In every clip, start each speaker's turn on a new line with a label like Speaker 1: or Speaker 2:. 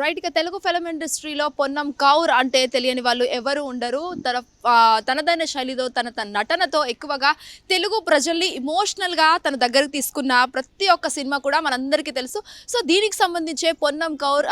Speaker 1: Right ఇక Telugu film ఇండస్ట్రీలో పొన్నం కౌర్ అంటే తెలియని వాళ్ళు ఎవరు ఉండరు. తన తనదైన శైలితో తన తన నటనతో ఎక్కువగా తెలుగు ప్రజల్ని ఇమోషనల్గా తన దగ్గరకు తీసుకున్న ప్రతి ఒక్క సినిమా కూడా మనందరికీ తెలుసు. సో దీనికి సంబంధించే పొన్నం కౌర్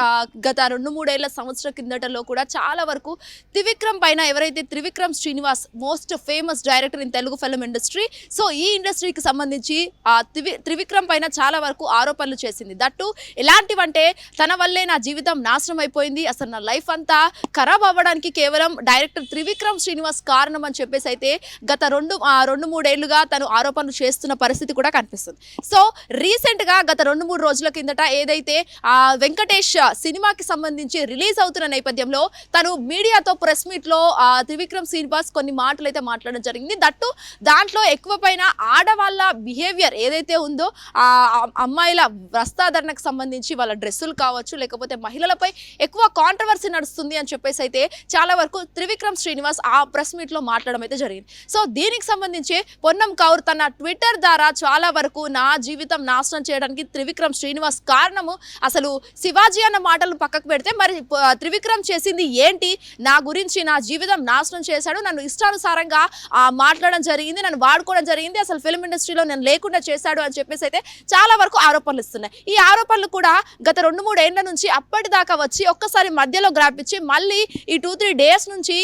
Speaker 1: గత రెండు మూడేళ్ళ సంవత్సరం కిందటలో కూడా చాలా వరకు త్రివిక్రమ్ పైన ఎవరైతే Trivikram Srinivas most famous director in Telugu film industry so ఈ ఇండస్ట్రీకి సంబంధించి ఆ త్రివి త్రివిక్రమ్ పైన చాలా వరకు ఆరోపణలు చేసింది. దట్టు ఎలాంటివంటే తన వల్లే నా జీవితం నాశనం అయిపోయింది. అసలు నా లైఫ్ అంతా ఖరాబ్ అవ్వడానికి కేవలం డైరెక్టర్ త్రివిక్రమ్ శ్రీనివాస్ కారణం అని చెప్పేసి అయితే గత రెండు రెండు మూడేళ్ళుగా తను ఆరోపణలు చేస్తున్న పరిస్థితి కూడా కనిపిస్తుంది. సో రీసెంట్గా గత రెండు మూడు రోజుల కిందట ఏదైతే ఆ వెంకటేష్ సినిమాకి సంబంధించి రిలీజ్ అవుతున్న నేపథ్యంలో తను మీడియాతో ప్రెస్ మీట్లో త్రివిక్రమ్ శ్రీనివాస్ కొన్ని మాటలు అయితే మాట్లాడడం జరిగింది. దట్టు దాంట్లో ఎక్కువ పైన ఆడవాళ్ళ బిహేవియర్ ఏదైతే ఉందో ఆ అమ్మాయిల వస్త్రాధరణకు సంబంధించి వాళ్ళ డ్రెస్సులు కావచ్చు లేకపోతే మహిళలపై ఎక్కువ కాంట్రవర్సీ నడుస్తుంది అని చెప్పేసి అయితే చాలా వరకు త్రివిక్రమ్ శ్రీనివాస్ ఆ ప్రెస్ మీట్లో మాట్లాడడం అయితే జరిగింది. సో దీనికి సంబంధించి పొన్నం కౌర్ తన ట్విట్టర్ ద్వారా చాలా వరకు నా జీవితం నాశనం చేయడానికి త్రివిక్రమ్ శ్రీనివాస్ కారణము అసలు శివాజీ అన్న మాటలు పక్కకు పెడితే మరి త్రివిక్రమ్ చేసింది ఏంటి? నా గురించి నా జీవితం నాశనం చేశాడు. నన్ను ఇష్టానుసారంగా మాట్లాడడం జరిగింది. నన్ను వాడుకోవడం జరిగింది. అసలు ఫిల్మ్ ఇండస్ట్రీలో నేను లేకుండా చేశాడు అని చెప్పేసి అయితే చాలా వరకు ఆరోపణలు ఇస్తున్నాయి. ఈ ఆరోపణలు కూడా గత రెండు మూడు ఏళ్ళ నుంచి దాకా వచ్చి ఒక్కసారి మధ్యలో గ్రాప్ ఇచ్చి మళ్ళీ ఈ టూ త్రీ డేస్ నుంచి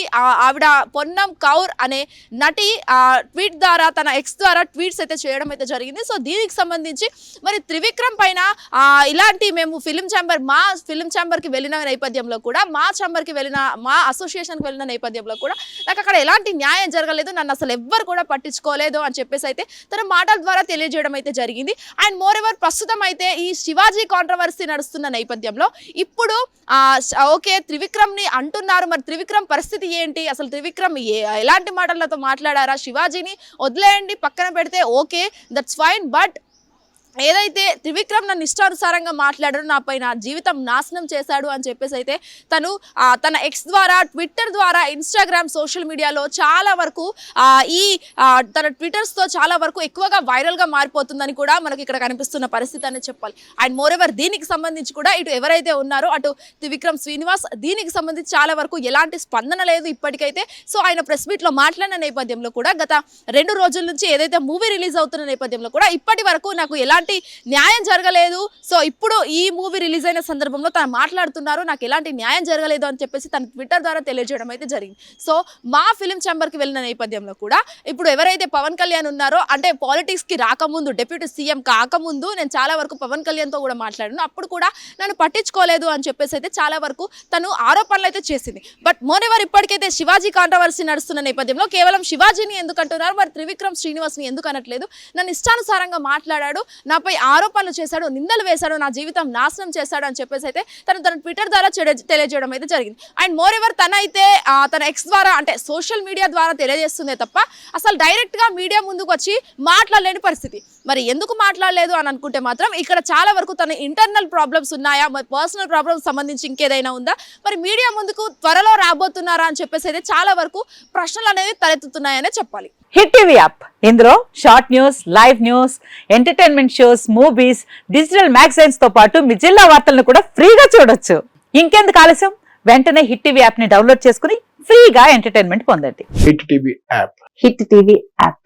Speaker 1: ఆవిడ పొన్నం కౌర్ అనే నటి ఆ ట్వీట్ ద్వారా తన ఎక్స్ ద్వారా ట్వీట్స్ అయితే చేయడం అయితే జరిగింది. సో దీనికి సంబంధించి మరి త్రివిక్రమ్ పైన ఇలాంటి మేము ఫిలిం ఛాంబర్ మా ఫిలిం ఛాంబర్కి వెళ్ళిన నేపథ్యంలో కూడా మా ఛాంబర్కి వెళ్ళిన మా అసోసియేషన్కి వెళ్ళిన నేపథ్యంలో కూడా నాకు అక్కడ ఎలాంటి న్యాయం జరగలేదు. నన్ను అసలు ఎవ్వరు కూడా పట్టించుకోలేదు అని చెప్పేసి అయితే తన మాటల ద్వారా తెలియజేయడం అయితే జరిగింది. అండ్ మోర్ ఎవర్ ప్రస్తుతం అయితే ఈ శివాజీ కాంట్రవర్సీ నడుస్తున్న నేపథ్యంలో ఇప్పుడు ఓకే త్రివిక్రమ్ని అంటున్నారు. మరి త్రివిక్రమ్ పరిస్థితి ఏంటి? అసలు త్రివిక్రమ్ ఏ ఎలాంటి మాటలతో మాట్లాడారా? శివాజీని వదిలేయండి పక్కన పెడితే ఓకే దట్స్ ఫైన్ బట్ ఏదైతే త్రివిక్రమ్ నన్ను ఇష్టానుసారంగా మాట్లాడాడు నాపై నా జీవితం నాశనం చేశాడు అని చెప్పేసి అయితే తను తన ఎక్స్ ద్వారా ట్విట్టర్ ద్వారా ఇన్స్టాగ్రామ్ సోషల్ మీడియాలో చాలా వరకు ఈ తన ట్విట్టర్స్తో చాలా వరకు ఎక్కువగా వైరల్గా మారిపోతుందని కూడా మనకి ఇక్కడ కనిపిస్తున్న పరిస్థితి అనేది చెప్పాలి. అండ్ మోర్ ఎవర్ దీనికి సంబంధించి కూడా ఇటు ఎవరైతే ఉన్నారో అటు త్రివిక్రమ్ శ్రీనివాస్ దీనికి సంబంధించి చాలా వరకు ఎలాంటి స్పందన లేదు ఇప్పటికైతే. సో ఆయన ప్రెస్ మీట్లో మాట్లాడిన నేపథ్యంలో కూడా గత రెండు రోజుల నుంచి ఏదైతే మూవీ రిలీజ్ అవుతున్న నేపథ్యంలో కూడా ఇప్పటి వరకు నాకు ఎలాంటి న్యాయం జరగలేదు. సో ఇప్పుడు ఈ మూవీ రిలీజ్ అయిన సందర్భంలో తను మాట్లాడుతున్నారు నాకు ఎలాంటి న్యాయం జరగలేదు అని చెప్పేసి తన ట్విట్టర్ ద్వారా తెలియజేయడం అయితే జరిగింది. సో మా ఫిలిం ఛాంబర్కి వెళ్ళిన నేపథ్యంలో కూడా ఇప్పుడు ఎవరైతే పవన్ కళ్యాణ్ ఉన్నారో అంటే పాలిటిక్స్కి రాకముందు డిప్యూటీ సీఎం కాకముందు నేను చాలా వరకు పవన్ కళ్యాణ్తో కూడా మాట్లాడాను. అప్పుడు కూడా నన్ను పట్టించుకోలేదు అని చెప్పేసి అయితే చాలా వరకు తను ఆరోపణలు అయితే చేసింది. బట్ మోరెవర్ ఇప్పటికైతే శివాజీ కాంట్రవర్సీ నడుస్తున్న నేపథ్యంలో కేవలం శివాజీని ఎందుకంటున్నారు మరి త్రివిక్రమ్ శ్రీనివాస్ని ఎందుకు అనట్లేదు? నన్ను ఇష్టానుసారంగా మాట్లాడాడు. నాపై ఆరోపణలు చేశాడు నిందలు వేశాడు నా జీవితం నాశనం చేశాడు అని చెప్పేసి అయితే తను తన ట్విట్టర్ ద్వారా తెలియజేయడం అయితే జరిగింది. అండ్ మోర్ ఎవర్ తన అయితే తన ఎక్స్ ద్వారా అంటే సోషల్ మీడియా ద్వారా తెలియజేస్తుందే తప్ప అసలు డైరెక్ట్గా మీడియా ముందుకు వచ్చి మాట్లాడలేని పరిస్థితి. మరి ఎందుకు మాట్లాడలేదు అని అనుకుంటే మాత్రం ఇక్కడ చాలా వరకు తన ఇంటర్నల్ ప్రాబ్లమ్స్ ఉన్నాయా? మరి పర్సనల్ ప్రాబ్లమ్స్ సంబంధించి ఇంకేదైనా ఉందా? మరి మీడియా ముందుకు త్వరలో రాబోతున్నారా అని చెప్పేసి అయితే చాలా వరకు ప్రశ్నలు అనేవి తలెత్తుతున్నాయనే చెప్పాలి.
Speaker 2: హిట్ టీవీ యాప్ ఇందులో short news live news entertainment shows movies digital మ్యాగజైన్స్తో పాటు మీ జిల్లా వార్తలను కూడా ఫ్రీగా చూడొచ్చు. ఇంకెందుకు ఆలస్యం? వెంటనే హిట్ టీవీ యాప్ని డౌన్లోడ్ చేసుకుని ఫ్రీగా ఎంటర్టైన్మెంట్ పొందండి.
Speaker 3: Hit TV app
Speaker 2: Hit TV app